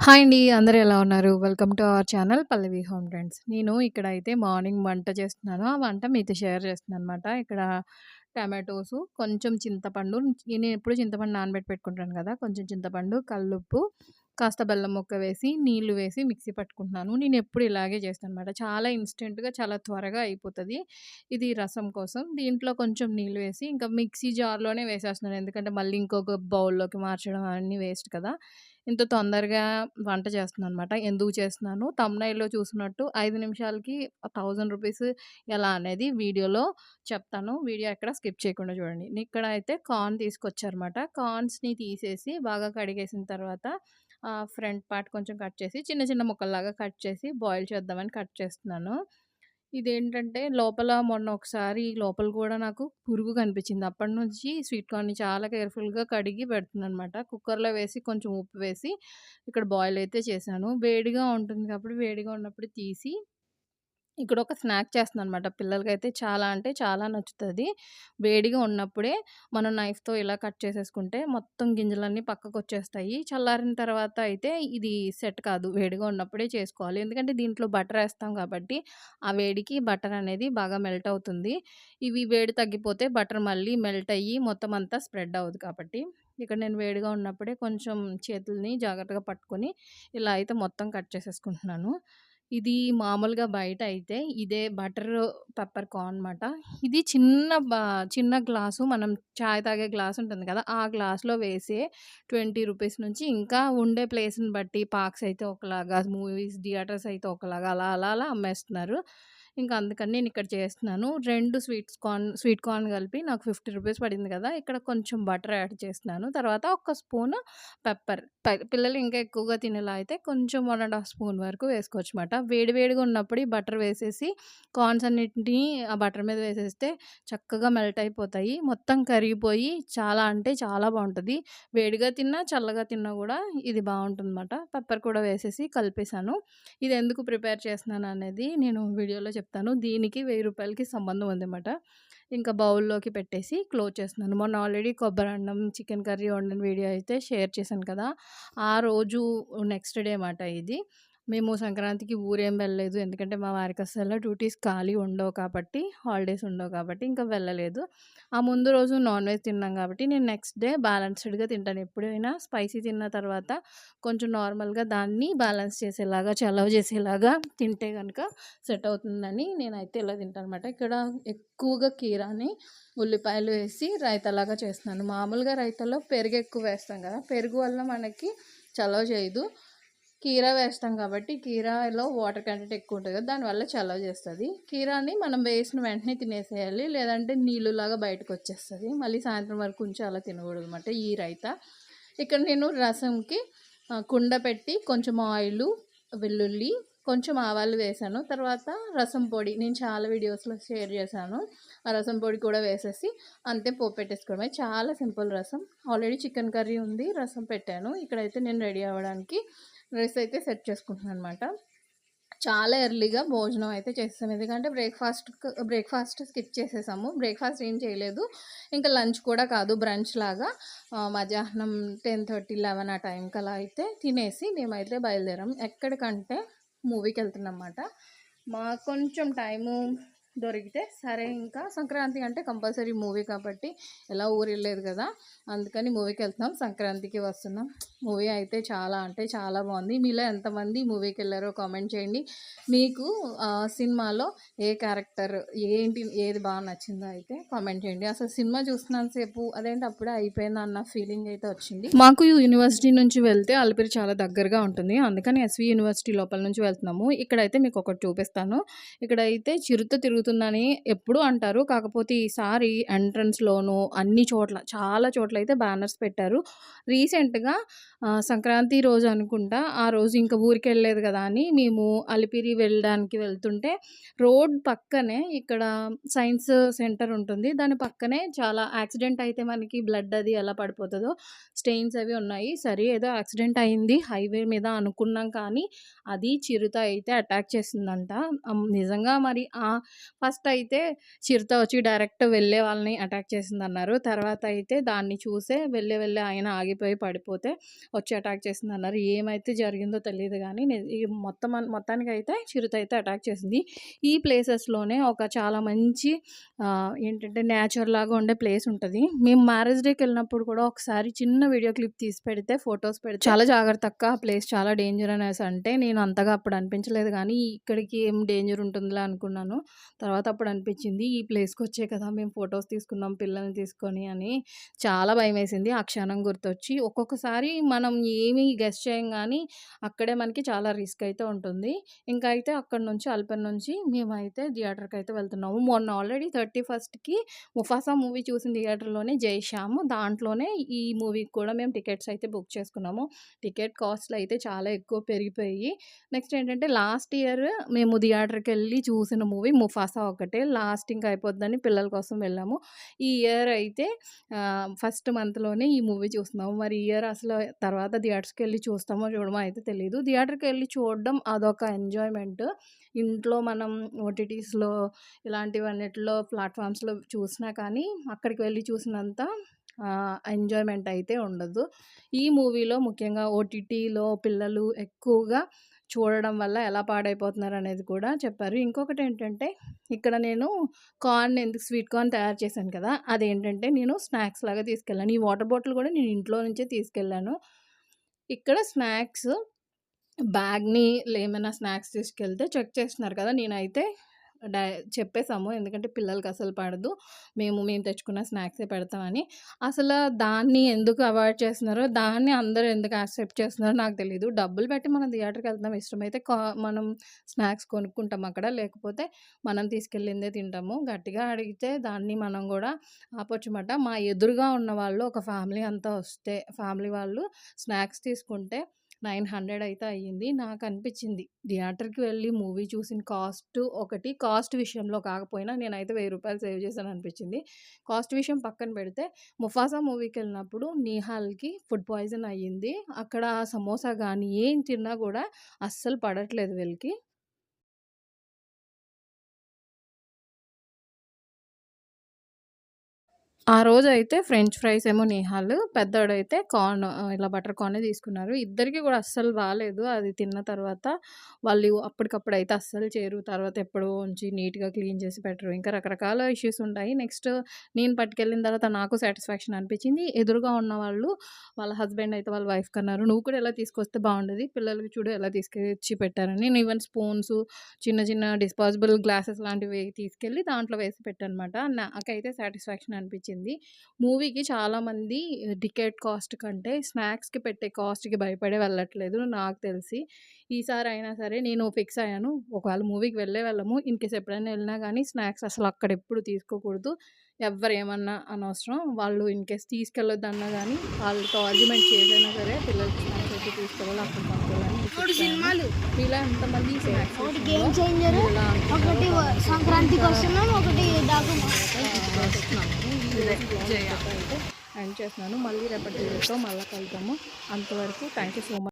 Hi అండి. అందరూ ఎలా ఉన్నారు? Welcome to our channel Pallavi home trends. నేను ఇక్కడ అయితే మార్నింగ్ వంట చేస్తున్నాను. ఆ వంట మీతో షేర్ చేస్తున్నాను అనమాట ఇక్కడ టమాటోసు, కొంచెం చింతపండు నేను ఎప్పుడు చింతపండు నానబెట్టి పెట్టుకుంటాను కదా! కొంచెం చింతపండు, కల్లుప్పు, కాస్త బెల్లం ముక్క వేసి, నీళ్ళు వేసి మిక్సీ పట్టుకుంటున్నాను. నేను ఎప్పుడు ఇలాగే చేస్తాను అనమాట చాలా ఇన్‌స్టెంట్‌గా చాలా త్వరగా అయిపోతుంది ఇది రసం కోసం. దీంట్లో కొంచెం నీళ్ళు వేసి ఇంకా మిక్సీ జార్‌లోనే వేసేస్తున్నాను. ఎందుకంటే మళ్ళీ ఇంకొక బౌల్‌లోకి మార్చడం అన్నీ వేస్ట్ కదా! ఇంత తొందరగా వంట చేస్తున్నాననమాట. ఎందుకు చేస్తున్నాను, తమ్నైల్లో చూసినట్టు ఐదు నిమిషాలకి థౌజండ్ రూపీస్ ఎలా అనేది వీడియోలో చెప్తాను. వీడియో ఎక్కడ స్కిప్ చేయకుండా చూడండి. ఇక్కడ అయితే కార్న్ తీసుకొచ్చారన్నమాట. కార్న్స్‌ని తీసేసి బాగా కడిగేసిన తర్వాత ఫ్రంట్ పార్ట్ కొంచెం కట్ చేసి చిన్న చిన్న ముక్కల్లాగా కట్ చేసి బాయిల్ చేద్దామని కట్ చేస్తున్నాను. ఇదేంటంటే లోపల మొన్న ఒకసారి లోపల కూడా నాకు పురుగు కనిపించింది. అప్పటినుంచి స్వీట్ కార్న్‌ని చాలా కేర్‌ఫుల్‌గా కడిగి పెడుతుందనమాట కుక్కర్‌లో వేసి కొంచెం ఉప్పు వేసి ఇక్కడ బాయిల్ అయితే చేశాను. వేడిగా ఉంటుంది కాబట్టి వేడిగా ఉన్నప్పుడు తీసి ఇక్కడ ఒక స్నాక్ చేస్తున్నాననమాట. పిల్లలకైతే చాలా అంటే చాలా నచ్చుతుంది వేడిగా ఉన్నప్పుడే మనం నైఫ్‌తో ఇలా కట్ చేసేసుకుంటే మొత్తం గింజలన్నీ పక్కకు వచ్చేస్తాయి చల్లారిన తర్వాత అయితే ఇది సెట్ కాదు. వేడిగా ఉన్నప్పుడే చేసుకోవాలి. ఎందుకంటే దీంట్లో బటర్ వేస్తాం కాబట్టి ఆ వేడికి బటర్ అనేది బాగా మెల్ట్ అవుతుంది. ఇవి వేడి తగ్గిపోతే బటర్ మళ్ళీ మెల్ట్ అయ్యి మొత్తం అంతా స్ప్రెడ్ అవ్వదు కాబట్టి ఇక్కడ నేను వేడిగా ఉన్నప్పుడే కొంచెం చేతుల్ని జాగ్రత్తగా పట్టుకొని ఇలా అయితే మొత్తం కట్ చేసేసుకుంటున్నాను. ఇది మామూలుగా బయట అయితే ఇదే బటర్ పెప్పర్ కార్న్ అనమాట. ఇది చిన్న బా చిన్న గ్లాసు మనం చాయ్ తాగే గ్లాస్ ఉంటుంది కదా! ఆ గ్లాస్‌లో వేసే రూ. 20 నుంచి ఇంకా ఉండే ప్లేస్‌ని బట్టి పార్క్స్ అయితే ఒకలాగా, మూవీస్, థియేటర్స్ అయితే ఒకలాగా అలా అలా అలా అమ్మేస్తున్నారు. ఇంకా అందుకని నేను ఇక్కడ చేస్తున్నాను. రెండు స్వీట్స్ కార్న్ స్వీట్ కార్న్ కలిపి నాకు ఫిఫ్టీ రూపీస్ పడింది కదా! ఇక్కడ కొంచెం బటర్ యాడ్ చేస్తున్నాను. తర్వాత ఒక స్పూన్ పెప్పర్. పిల్లలు ఇంకా ఎక్కువగా తినేలా అయితే కొంచెం వన్ అండ్ హాఫ్ స్పూన్ వరకు వేసుకోవచ్చు అనమాట వేడివేడిగా ఉన్నప్పుడు ఈ బటర్ వేసేసి కార్న్స్ అన్నిటిని ఆ బటర్ మీద వేసేస్తే చక్కగా మెల్ట్ అయిపోతాయి. మొత్తం కరిగిపోయి చాలా అంటే చాలా బాగుంటుంది వేడిగా తిన్నా, చల్లగా తిన్నా కూడా ఇది బాగుంటుంది అనమాట పెప్పర్ కూడా వేసేసి కలిపేసాను. ఇది ఎందుకు ప్రిపేర్ చేస్తున్నాను అనేది నేను వీడియోలో చెప్తాను. దీనికి వెయ్యి రూపాయలకి సంబంధం ఉందన్నమాట. ఇంకా బౌల్‌లోకి పెట్టేసి క్లోజ్ చేస్తున్నాను. మొన్న ఆల్రెడీ కొబ్బరి అన్నం చికెన్ కర్రీ వండిన వీడియో అయితే షేర్ చేశాను కదా! ఆ రోజు నెక్స్ట్ డే మాట ఇది. మేము సంక్రాంతికి ఊరేం వెళ్ళలేదు. ఎందుకంటే మా వారికి అసలు డ్యూటీస్ ఖాళీ ఉండవు కాబట్టి, హాలిడేస్ ఉండవు కాబట్టి ఇంకా వెళ్ళలేదు. ఆ ముందు రోజు నాన్ వెజ్ తిన్నాం కాబట్టి నేను నెక్స్ట్ డే బ్యాలెన్స్‌డ్‌గా తింటాను. ఎప్పుడైనా స్పైసీ తిన్న తర్వాత కొంచెం నార్మల్‌గా దాన్ని బ్యాలెన్స్ చేసేలాగా, చలవ చేసేలాగా తింటే కనుక సెట్ అవుతుందని నేనైతే ఇలా తింటాననమాట. ఇక్కడ ఎక్కువగా కీరాని, ఉల్లిపాయలు వేసి రైతలాగా చేస్తున్నాను. మామూలుగా రైతాలో పెరుగు ఎక్కువ వేస్తాం కదా! పెరుగు వల్ల మనకి చలవ చేయదు. కీరా వేస్తాం కాబట్టి కీరాలో వాటర్ కంటెంట్ ఎక్కువ ఉంటుంది కదా! దానివల్ల చల్లవ చేస్తుంది కీరాని మనం వేసిన వెంటనే తినేసేయాలి. లేదంటే నీళ్ళులాగా వచ్చేస్తుంది మళ్ళీ సాయంత్రం వరకు ఉంచి అలా తినకూడదు అనమాట ఈ రైతా. ఇక్కడ నేను రసంకి కుండ పెట్టి కొంచెం ఆయిలు, వెల్లుల్లి, కొంచెం ఆవాలు వేసాను తర్వాత రసం పొడి నేను చాలా వీడియోస్‌లో షేర్ చేశాను. ఆ రసం పొడి కూడా వేసేసి అంతే పోపు పెట్టేసుకోవడమే. చాలా సింపుల్ రసం. ఆల్రెడీ చికెన్ కర్రీ ఉంది. రసం పెట్టాను. ఇక్కడైతే నేను రెడీ అవ్వడానికి డ్రెస్ అయితే సెట్ చేసుకుంటున్నాననమాట. చాలా ఎర్లీగా భోజనం అయితే చేస్తాం ఎందుకంటే బ్రేక్ఫాస్ట్ బ్రేక్‌ఫాస్ట్ స్కిప్ చేసేసాము. బ్రేక్‌ఫాస్ట్ ఏం చేయలేదు. ఇంకా లంచ్ కూడా కాదు బ్రంచ్ లాగా మధ్యాహ్నం టెన్ థర్టీ లెవెన్ ఆ టైంకి అలా అయితే తినేసి మేమైతే బయలుదేరాం. ఎక్కడికంటే మూవీకి వెళ్తున్నమాట మాకు కొంచెం టైము దొరికితే సరే ఇంకా సంక్రాంతి అంటే కంపల్సరీ మూవీ కాబట్టి ఎలా ఊరెళ్ళలేదు కదా! అందుకని మూవీకి వెళ్తున్నాం సంక్రాంతికి వస్తున్నాం. మూవీ అయితే చాలా అంటే చాలా బాగుంది మీలో ఎంతమంది మూవీకి వెళ్ళారో కామెంట్ చేయండి. మీకు సినిమాలో ఏ క్యారెక్టర్ ఏంటి ఏది బాగా నచ్చిందో అయితే కామెంట్ చేయండి. అసలు సినిమా చూస్తున్నంత సేపు అదేంటి అప్పుడే అయిపోయింది అన్న ఫీలింగ్ అయితే వచ్చింది. మాకు యూనివర్సిటీ నుంచి వెళ్తే అలిపిరి చాలా దగ్గరగా ఉంటుంది. అందుకని ఎస్‌వి యూనివర్సిటీ లోపల నుంచి వెళ్తున్నాము. ఇక్కడైతే మీకు ఒకటి చూపిస్తాను. ఇక్కడైతే చిరుత తిరుగుతుందని ఎప్పుడూ అంటారు. కాకపోతే ఈసారి ఎంట్రన్స్‌లోను అన్ని చోట్ల చాలా చోట్లయితే బ్యానర్స్ పెట్టారు. రీసెంట్‌గా సంక్రాంతి రోజు అనుకుంటా ఆ రోజు ఇంకా ఊరికెళ్ళలేదు కదా! అని మేము అలిపిరి వెళ్ళడానికి వెళ్తుంటే రోడ్ పక్కనే ఇక్కడ సైన్స్ సెంటర్ ఉంటుంది. దాని పక్కనే చాలా యాక్సిడెంట్ అయితే మనకి బ్లడ్ అది ఎలా పడిపోతుందో స్టెయిన్స్ అవి ఉన్నాయి. సరే ఏదో యాక్సిడెంట్ అయింది హైవే మీద అనుకున్నాం కానీ అది చిరుత అయితే అటాక్ చేసిందంట. నిజంగా మరి ఆ ఫస్ట్ అయితే చిరుత వచ్చి డైరెక్ట్ వెళ్ళే వాళ్ళని అటాక్ చేసిందన్నారు. తర్వాత అయితే దాన్ని చూసే వెళ్ళే వెళ్ళే ఆయన ఆగిపోయి పడిపోతే వచ్చి అటాక్ చేసింది అన్నారు ఏమైతే జరిగిందో తెలియదు కానీ ఈ మొత్తం మొత్తానికి అయితే చిరుత అయితే అటాక్ చేసింది. ఈ ప్లేసెస్లోనే ఒక చాలా మంచి ఏంటంటే నేచర్ లాగా ఉండే ప్లేస్ ఉంటుంది. మేము మ్యారేజ్ డేకి వెళ్ళినప్పుడు కూడా ఒకసారి చిన్న వీడియో క్లిప్ తీసి పెడితే ఫొటోస్ పెడితే చాలా జాగ్రత్తగా ఆ ప్లేస్ చాలా డేంజర్ అనేసి అంటే నేను అంతగా అప్పుడు అనిపించలేదు కానీ ఇక్కడికి ఏం డేంజర్ ఉంటుందిలా అనుకున్నాను. తర్వాత అప్పుడు అనిపించింది ఈ ప్లేస్కి వచ్చే కదా మేము ఫొటోస్ తీసుకున్నాం పిల్లల్ని తీసుకొని అని. చాలా భయం వేసింది ఆ క్షణం గుర్తొచ్చి ఒక్కొక్కసారి మనం ఏమీ గెస్ట్ చేయం కానీ అక్కడే మనకి చాలా రిస్క్ అయితే ఉంటుంది. ఇంకా అయితే అక్కడ నుంచి అల్పన్ నుంచి మేమైతే థియేటర్కి అయితే వెళ్తున్నాము. మొన్న ఆల్రెడీ థర్టీ ఫస్ట్కి ముఫాసా మూవీ చూసిన థియేటర్లోనే చేశాము దాంట్లోనే ఈ మూవీకి కూడా మేము టికెట్స్ అయితే బుక్ చేసుకున్నాము. టికెట్ కాస్ట్లు అయితే చాలా ఎక్కువ పెరిగిపోయి నెక్స్ట్ ఏంటంటే లాస్ట్ ఇయర్ మేము థియేటర్కి వెళ్ళి చూసిన మూవీ ముఫాసా ఒకటే. లాస్ట్ ఇంకా అయిపోద్దని పిల్లల కోసం వెళ్ళాము. ఈ ఇయర్ అయితే ఫస్ట్ మంత్లోనే ఈ మూవీ చూస్తున్నాము. మరి ఈ ఇయర్ అసలు తర్వాత థియేటర్స్కి వెళ్ళి చూస్తామో చూడమో అయితే తెలియదు థియేటర్కి వెళ్ళి చూడడం అదొక ఎంజాయ్మెంట్. ఇంట్లో మనం ఓటీటీస్లో ఇలాంటివన్నిటిలో ప్లాట్ఫామ్స్లో చూసినా కానీ అక్కడికి వెళ్ళి చూసినంత ఎంజాయ్మెంట్ అయితే ఉండదు. ఈ మూవీలో ముఖ్యంగా ఓటీటీలో పిల్లలు ఎక్కువగా చూడడం వల్ల ఎలా పాడైపోతున్నారు అనేది కూడా చెప్పారు. ఇంకొకటి ఏంటంటే ఇక్కడ నేను కార్న్ ఎందుకు స్వీట్ కార్న్ తయారు చేశాను కదా అదేంటంటే నేను స్నాక్స్ లాగా తీసుకెళ్ళాను. ఈ వాటర్ బాటిల్ కూడా నేను ఇంట్లో నుంచే తీసుకెళ్ళాను. ఇక్కడ స్నాక్స్ బ్యాగ్ని ఏమైనా స్నాక్స్ తీసుకెళ్తే చెక్ చేస్తున్నారు కదా నేనైతే డై చెప్పేసాము ఎందుకంటే పిల్లలకి అసలు పడదు. మేము మేము తెచ్చుకున్న స్నాక్సే పెడతామని. అసలు దాన్ని ఎందుకు అవాయిడ్ చేస్తున్నారో దాన్ని అందరూ ఎందుకు యాక్సెప్ట్ చేస్తున్నారో నాకు తెలియదు డబ్బులు పెట్టి మనం థియేటర్కి వెళ్తాం ఇష్టమైతే కా మనం స్నాక్స్ కొనుక్కుంటాం అక్కడ. లేకపోతే మనం తీసుకెళ్ళిందే తింటాము. గట్టిగా అడిగితే దాన్ని మనం కూడా ఆపొచ్చుమాట మా ఎదురుగా ఉన్న వాళ్ళు ఒక ఫ్యామిలీ అంతా వస్తే ఫ్యామిలీ వాళ్ళు స్నాక్స్ తీసుకుంటే నైన్ హండ్రెడ్ అయితే అయ్యింది. నాకు అనిపించింది థియేటర్కి వెళ్ళి మూవీ చూసిన కాస్ట్ ఒకటి. కాస్ట్ విషయంలో కాకపోయినా నేనైతే వెయ్యి రూపాయలు సేవ్ చేశాను అనిపించింది కాస్ట్ విషయం పక్కన పెడితే ముఫాసా మూవీకి వెళ్ళినప్పుడు నిహాల్కి ఫుడ్ పాయిజన్ అయ్యింది. అక్కడ సమోసా కానీ ఏం తిన్నా కూడా అస్సలు పడట్లేదు వీళ్ళకి. ఆ రోజు అయితే ఫ్రెంచ్ ఫ్రైస్ ఏమో నిహాల్ పెద్దోడైతే కార్న్ ఇలా బటర్ కార్నే తీసుకున్నారు. ఇద్దరికి కూడా అస్సలు బాగాలేదు అది తిన్న తర్వాత వాళ్ళు అప్పటికప్పుడు అయితే అస్సలు చేరు. తర్వాత ఎప్పుడో ఉంచి నీట్గా క్లీన్ చేసి పెట్టరు. ఇంకా రకరకాల ఇష్యూస్ ఉంటాయి. నెక్స్ట్ నేను పట్టుకెళ్ళిన తర్వాత నాకు సాటిస్ఫాక్షన్ అనిపించింది. ఎదురుగా ఉన్న వాళ్ళు వాళ్ళ హస్బెండ్ అయితే వాళ్ళ వైఫ్ కన్నారు. నువ్వు కూడా ఎలా తీసుకొస్తే బాగుండేది? పిల్లలకి చూడు ఎలా తీసుకొచ్చి పెట్టారని. నేను ఈవెన్ స్పూన్స్ చిన్న చిన్న డిస్పాజిబుల్ గ్లాసెస్ లాంటివి తీసుకెళ్ళి దాంట్లో వేసి పెట్టానమాట నాకైతే సాటిస్ఫాక్షన్ అనిపించింది. మూవీకి చాలామంది టికెట్ కాస్ట్ కంటే స్నాక్స్కి పెట్టే కాస్ట్కి భయపడే వెళ్ళట్లేదు నాకు తెలిసి. ఈసారి అయినా సరే నేను ఫిక్స్ అయ్యాను ఒకవేళ మూవీకి వెళ్ళే వెళ్ళము ఇన్ కేస్ ఎప్పుడైనా వెళ్ళినా కానీ స్నాక్స్ అసలు అక్కడ ఎప్పుడు తీసుకోకూడదు ఎవరు ఏమన్నా అనవసరం. వాళ్ళు ఇన్ కేస్ తీసుకెళ్ళొద్దన్నా కానీ వాళ్ళతో ఆర్గ్యుమెంట్ చేసైనా సరే పిల్లలకి స్నాక్స్ అయితే తీసుకెళ్ళాలి అక్కడ సినిమాలు? ఇలా ఎంతమంది ఒకటి గేమ్ చేంజర్ ఒకటి సంక్రాంతికి వస్తున్నాం ఒకటి ఎండ్ చేస్తున్నాను. మళ్ళీ రేపటి వీడియోతో మళ్ళీ కలుద్దాము. అంతవరకు థ్యాంక్ యూ సో మచ్